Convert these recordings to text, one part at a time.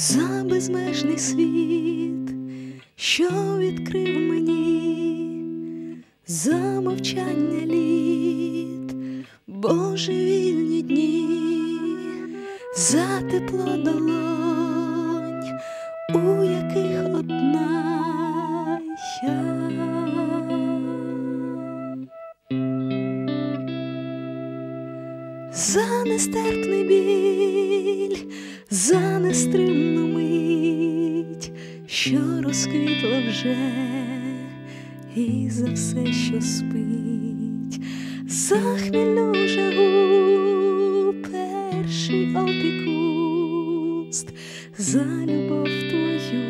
за безмежний світ, що відкрив мені за мовчання літ, божевільні дні, за тепло долонь, у яких одна я. За нестерпний біль, за нестримну мить, що розквітла вже, і за все, що спить, за хмільну жагу перший опікуст, за любов твою,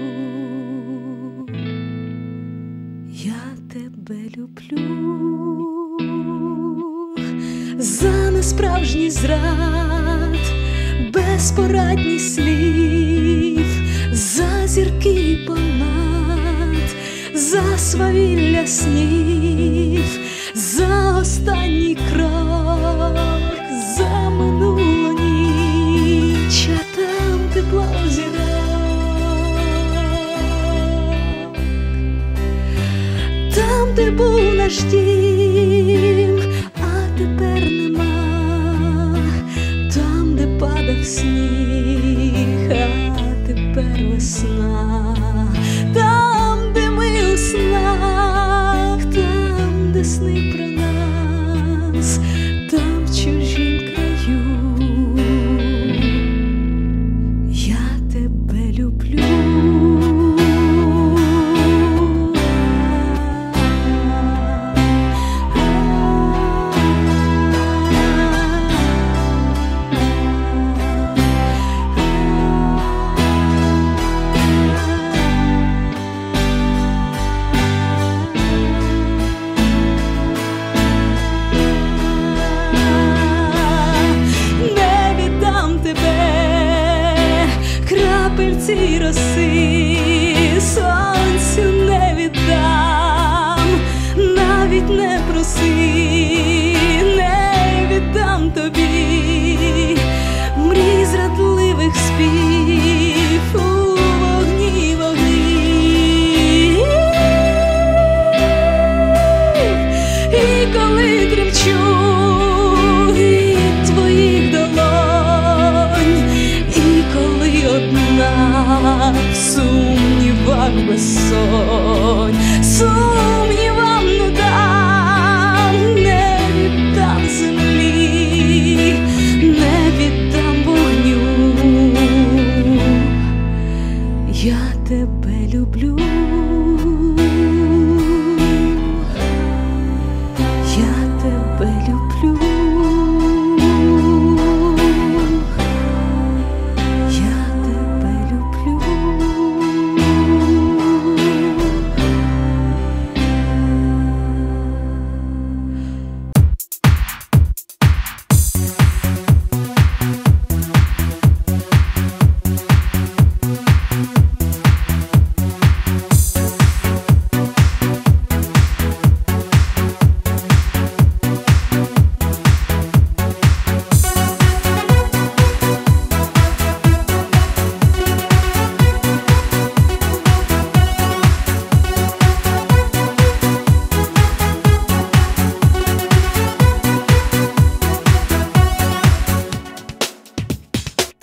я тебе люблю. За несправжній зрад, безпорадність слів, за полнат, за свавілля снів, за останній крок, за минулу ніч, а там тепло зірок. Там, де був наш дім, а тепер нема, там, де падав сніг, see.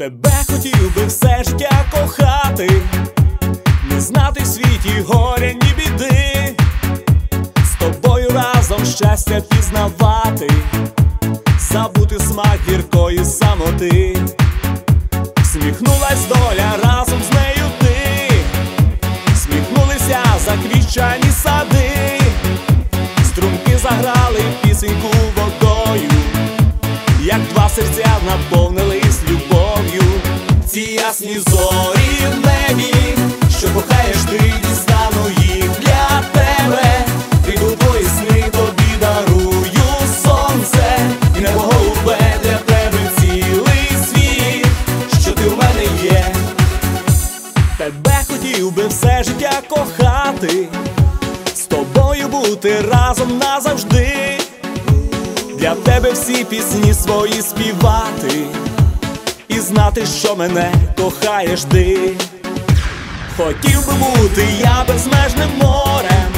Тебе хотів би все життя кохати, не знати світі горя, ні біди, з тобою разом щастя пізнавати, забути смак гіркої самоти, сміхнулась доля разом з нею ти, сміхнулися заквічані сади, струмки заграли пісеньку водою як два серця ці ясні зорі в небі, що кохаєш ти, дістану їх для тебе, прийду твої сни, тобі дарую сонце, і небо голубе для тебе цілий світ, що ти в мене є. Тебе хотів би все життя кохати, з тобою бути разом назавжди. Для тебе всі пісні свої співати, і знати, що мене кохаєш ти. Хотів би бути я безмежним морем,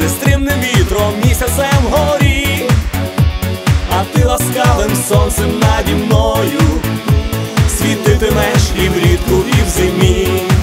нестримним вітром місяцем горі, а ти ласкавим сонцем наді мною, світитимеш і влітку, і в зимі.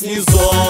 снизу.